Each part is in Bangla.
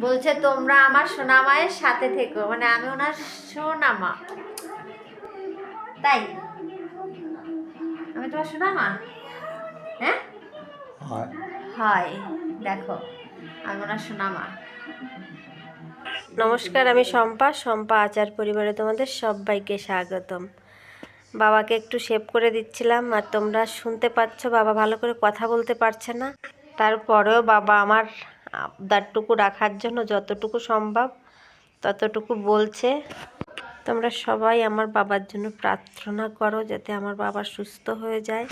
বলছে তোমরা আমার সোনামায়ের সাথে থেকো। মানে আমি ওনার সোনামা। তাই? আমি তোমার সোনামা? হ্যাঁ? হয়। হয়। দেখো আমি ওনার সোনামা। নমস্কার আমি শম্পা। শম্পা আচার পরিবারে তোমাদের সবাইকে স্বাগতম। বাবাকে একটু শেভ করে দিচ্ছিলাম, আর তোমরা শুনতে পাচ্ছ, বাবা ভালো করে কথা বলতে পারছে না। তারপরেও বাবা আমার আবদারটুকু রাখার জন্য যতটুকু সম্ভব ততটুকু বলছে। তোমরা সবাই আমার বাবার জন্য প্রার্থনা করো যাতে আমার বাবা সুস্থ হয়ে যায়।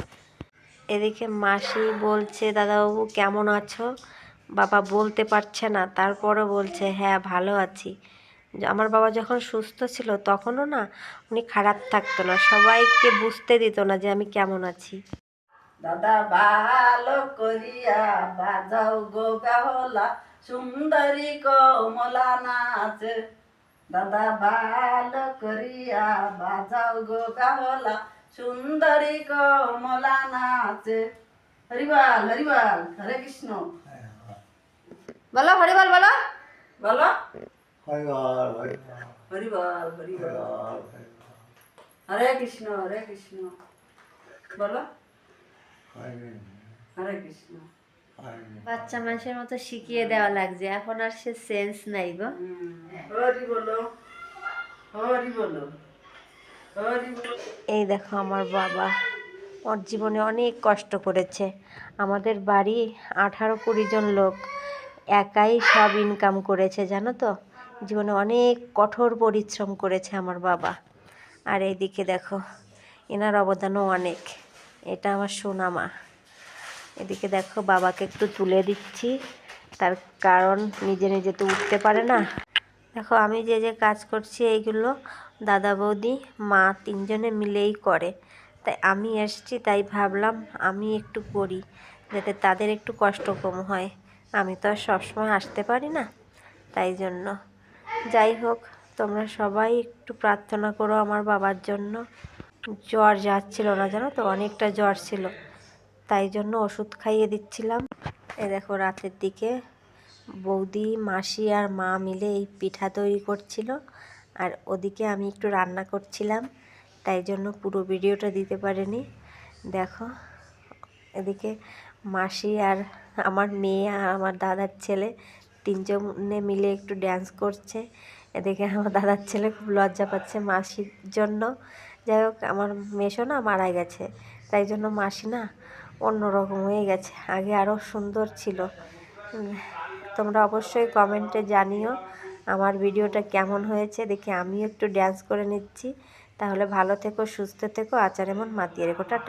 এদিকে মাসি বলছে, দাদাবাবু, কেমন আছো? বাবা বলতে পারছে না, তারপরও বলছে হ্যাঁ ভালো আছি। আমার বাবা যখন সুস্থ ছিল তখনও না উনি খারাপ থাকতো না সবাইকে বুঝতে দিত না যে আমি কেমন আছি। দাদা ভালো করিয়া বাজাও গো গাহলা সুন্দরী কমলা নাচে। দাদা ভালো করিয়া বাজাও গো গাহলা সুন্দরী কমলা নাচে। হরিবাল হরিবাল হরে কৃষ্ণ। বলো হরিবল বলো। বলো। হরে কৃষ্ণ হরে কৃষ্ণ বলো। হরে কৃষ্ণ বাচ্চা মানুষের মতো শিখিয়ে দেওয়া লাগছে। এখন আর সে সেন্স নাই গো। হুম, হরি বলো। হরি বলো। হরি বলো। এই দেখো আমার বাবা। ওর জীবনে অনেক কষ্ট করেছে। আমাদের বাড়ি আঠারো কুড়ি জন লোক একাই সব ইনকাম করেছে জানো তো? জীবনে অনেক কঠোর পরিশ্রম করেছে আমার বাবা। আর এইদিকে দেখো, এনার অবদানও অনেক। এটা আমার সোনামা। এদিকে দেখো, বাবাকে একটু তুলে দিচ্ছি। তার কারণ নিজে নিজে তো উঠতে পারে না। দেখো, আমি যে যে কাজ করছি, এইগুলো দাদা বৌদি, মা তিনজনে মিলেই করে। তাই আমি এসছি, তাই ভাবলাম আমি একটু করি, যাতে তাদের একটু কষ্ট কম হয়। আমি তো আর সবসময় আসতে পারি না, তাই জন্য। যাই হোক, তোমরা সবাই একটু প্রার্থনা করো আমার বাবার জন্য। জ্বর যাচ্ছিল না জানো তো, অনেকটা জ্বর ছিল। তাই জন্য ওষুধ খাইয়ে দিচ্ছিলাম। এ দেখো রাতের দিকে বৌদি, মাসি আর মা মিলে এই পিঠা তৈরি করছিল। আর ওদিকে আমি একটু রান্না করছিলাম, তাই জন্য পুরো ভিডিওটা দিতে পারিনি। দেখো, এদিকে মাসি আর আমার মেয়ে আর আমার দাদার ছেলে তিনজনে মিলে একটু ড্যান্স করছে। এদিকে আমার দাদার ছেলে খুব লজ্জা পাচ্ছে মাসির জন্য। যাই হোক, আমার মেশো না মারা গেছে, তাই জন্য মাসি না অন্যরকম হয়ে গেছে। আগে আরও সুন্দর ছিল। তোমরা অবশ্যই কমেন্টে জানিও আমার ভিডিওটা কেমন হয়েছে। দেখি আমিও একটু ড্যান্স করে নিচ্ছি। তাহলে ভালো থেকো, সুস্থ থেকো। আচার এমন মাতিয়ে রেখো। টাটা।